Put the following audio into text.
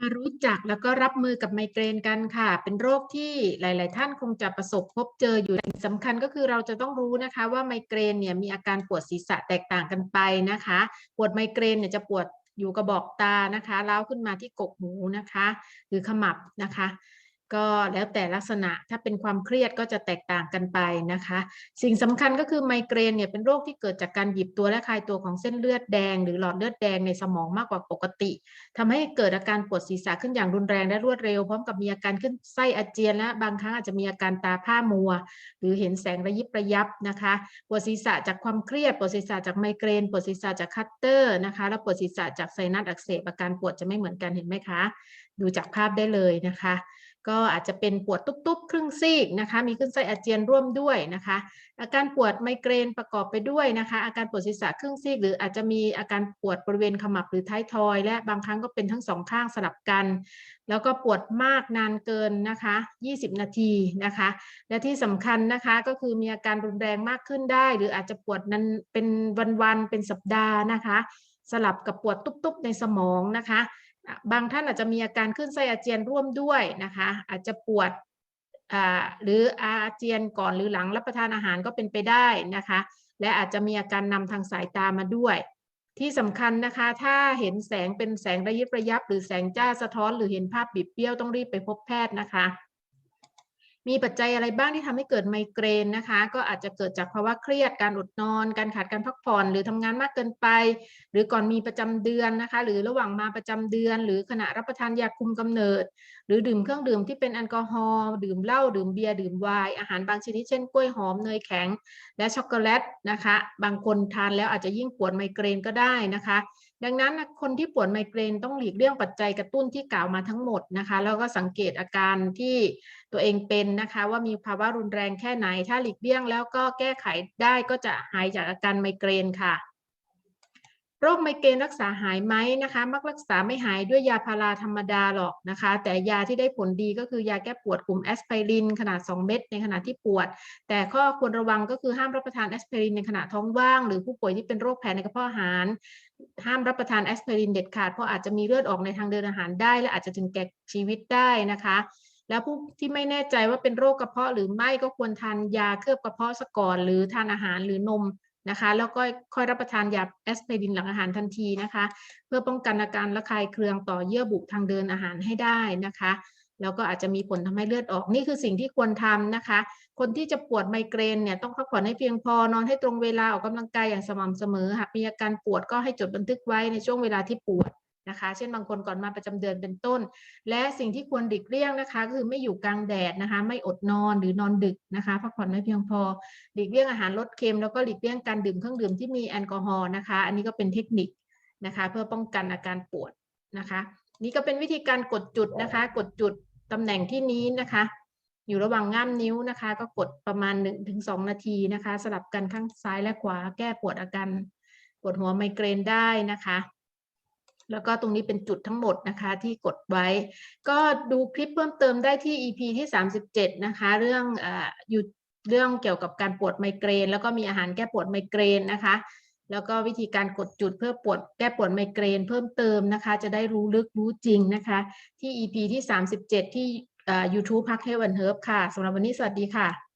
มารู้จักแล้วก็รับมือกับไมเกรนกันค่ะ เป็นโรคที่หลาย ๆ ท่านคงจะประสบพบเจออยู่สิ่งสำคัญก็คือเราจะต้องรู้นะคะว่าไมเกรนเนี่ยมีอาการปวดศีรษะแตกต่างกันไปนะคะ ปวดไมเกรนเนี่ยจะปวดอยู่กระบอกตานะคะล้าวขึ้นมาที่กกหูนะคะ หรือขมับนะคะ ก็แล้วแต่ลักษณะถ้าเป็นความเครียดก็จะแตกต่างกันไปนะคะ สิ่งสำคัญก็คือไมเกรนเนี่ยเป็นโรคที่เกิดจากการหยิบตัวและคลายตัวของเส้นเลือดแดง หรือหลอดเลือดแดงในสมองมากกว่าปกติทำให้เกิดอาการปวดศีรษะขึ้นอย่างรุนแรงและรวดเร็ว พร้อมกับมีอาการขึ้นไส้อาเจียนและบางครั้งอาจจะมีอาการตาผ้ามัว หรือเห็นแสงระยิบระยับนะคะปวดศีรษะจากความเครียดปวดศีรษะจากไมเกรนปวดศีรษะจากคัตเตอร์นะคะ แล้วปวดศีรษะจากไซนัสอักเสบอาการปวดจะไม่เหมือนกันเห็นไหมคะ ดูจากภาพได้เลยนะคะ ก็อาจจะเป็นปวดตุ๊บๆ ครึ่งซีกนะคะมีขึ้นไส้อาเจียนร่วมด้วยนะคะ อาการปวดไมเกรนประกอบไปด้วยนะคะ อาการปวดศีรษะครึ่งซีก หรืออาจจะมีอาการปวดบริเวณขมับหรือท้ายทอย และบางครั้งก็เป็นทั้งสองข้างสลับกัน แล้วก็ปวดมากนานเกินนะคะ 20 นาทีนะคะ และที่สำคัญนะคะก็คือมีอาการรุนแรงมากขึ้นได้ หรืออาจจะปวดนั้นเป็นวันๆเป็นสัปดาห์นะคะ สลับกับปวดตุ๊บๆในสมองนะคะ บางท่านอาจจะมีอาการขึ้นไส้อาเจียนร่วมด้วยนะคะ อาจจะปวดหรืออาเจียนก่อนหรือหลังรับประทานอาหารก็เป็นไปได้นะคะ และอาจจะมีอาการนำทางสายตามาด้วย ที่สำคัญนะคะ ถ้าเห็นแสงเป็นแสงระยิบระยับ หรือแสงจ้าสะท้อน หรือเห็นภาพบิดเบี้ยวต้องรีบไปพบแพทย์นะคะ มีปัจจัยอะไรบ้างที่ทำให้เกิดไมเกรนนะคะ ก็อาจจะเกิดจากภาวะเครียดการอดนอน การขาดการพักผ่อน หรือทำงานมากเกินไป หรือก่อนมีประจำเดือนนะคะ หรือระหว่างมาประจำเดือน หรือขณะรับประทานยาคุมกำเนิด หรือดื่มเครื่องดื่มที่เป็นแอลกอฮอล์ดื่มเหล้าดื่มเบียร์ดื่มไวน์อาหารบางชนิดเช่นกล้วยหอมเนยแข็ง และช็อกโกแลตนะคะ บางคนทานแล้วอาจจะยิ่งปวดไมเกรนก็ได้นะคะ ดังนั้นคนที่ปวดไมเกรนต้องหลีกเลี่ยงปัจจัยกระตุ้นที่กล่าวมาทั้งหมดนะคะ แล้วก็สังเกตอาการที่ตัวเองเป็นนะคะ ว่ามีภาวะรุนแรงแค่ไหน ถ้าหลีกเลี่ยงแล้วก็แก้ไขได้ก็จะหายจากอาการไมเกรนค่ะ โรคไมเกรนรักษาหายไหมนะคะ มักรักษาไม่หายด้วยยาพาราธรรมดาหรอกนะคะ แต่ยาที่ได้ผลดีก็คือยาแก้ปวดกลุ่มแอสไพรินขนาด 2 เม็ดในขณะที่ปวด แต่ข้อควรระวังก็คือห้ามรับประทานแอสไพรินในขณะท้องว่าง หรือผู้ป่วยที่เป็นโรคแพ้ในกระเพาะอาหารห้ามรับประทานแอสไพรินเด็ดขาดเพราะอาจจะมีเลือดออกในทางเดินอาหารได้ และอาจจะถึงแก่ชีวิตได้นะคะ แล้วผู้ที่ไม่แน่ใจว่าเป็นโรคกระเพาะหรือไม่ก็ควรทานยาเคลือบกระเพาะซะก่อน หรือทานอาหารหรือนมนะคะ แล้วก็ค่อยรับประทานยาแอสไพรินหลังอาหารทันทีนะคะ เพื่อป้องกันอาการระคายเคืองต่อเยื่อบุทางเดินอาหารให้ได้นะคะแล้วก็อาจจะมีผลทำให้เลือดออกนี่คือสิ่งที่ควรทำนะคะ คนที่จะปวดไมเกรนเนี่ยต้องพักผ่อนให้เพียงพอนอนให้ตรงเวลาออกกำลังกายอย่างสม่ำเสมอหากมีอาการปวดก็ให้จดบันทึกไว้ในช่วงเวลาที่ปวด นะคะ เช่นบางคนก่อนมาประจำเดือนเป็นต้น และสิ่งที่ควรหลีกเลี่ยงนะคะ คือไม่อยู่กลางแดดนะคะ ไม่อดนอนหรือนอนดึกนะคะพักผ่อนไม่เพียงพอหลีกเลี่ยงอาหารลดเค็มแล้วก็หลีกเลี่ยงการดื่มเครื่องดื่มที่มีแอลกอฮอล์นะคะ อันนี้ก็เป็นเทคนิคนะคะ เพื่อป้องกันอาการปวดนะคะ นี่ก็เป็นวิธีการกดจุดนะคะ กดจุดตำแหน่งที่นี้นะคะ อยู่ระหว่างง่ามนิ้วนะคะ ก็กดประมาณ 1-2ถึงนาทีนะคะ สลับกันข้างซ้ายและขวาแก้ปวดอาการปวดหัวไมเกรนได้นะคะ แล้วก็ตรงนี้เป็นจุดทั้งหมดนะคะที่กดไว้ ก็ดูคลิปเพิ่มเติมได้ที่ EP ที่ 37 นะคะ เรื่องอ่ออยู่เรื่องเกี่ยวกับการปวดไมเกรน แล้วก็มีอาหารแก้ปวดไมเกรนนะคะ แล้วก็วิธีการกดจุดเพื่อปวดแก้ปวดไมเกรน เพิ่มเติมนะคะ จะได้รู้ลึกรู้จริงนะคะ ที่ EP ที่ 37 ที่อ่อ YouTube พักเฮวันเฮิร์บค่ะสำหรับวันนี้สวัสดีค่ะ